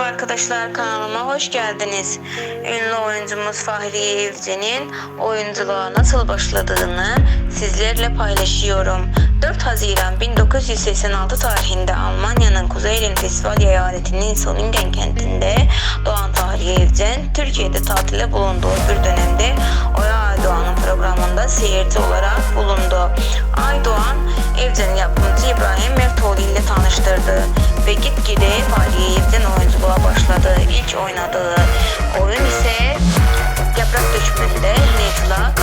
Merhaba arkadaşlar kanalıma hoş geldiniz. Ünlü oyuncumuz Fahriye Evcen'in oyunculuğa nasıl başladığını sizlerle paylaşıyorum. 4 Haziran 1986 tarihinde Almanya'nın Kuzey Ren-Vesfalya eyaletinin Solingen kentinde doğan Fahriye Evcen, Türkiye'de tatile bulunduğu bir dönemde Oya Aydoğan'ın programında seyirci olarak bulundu. Aydoğan, Evcen'i yapımcı İbrahim Mertoğlu ile tanıştırdı ve gitgide Fahriye Evcen oyunculuğa başladı. İlk oynadığı oyun ise Yaprak Dökümü'nde Necla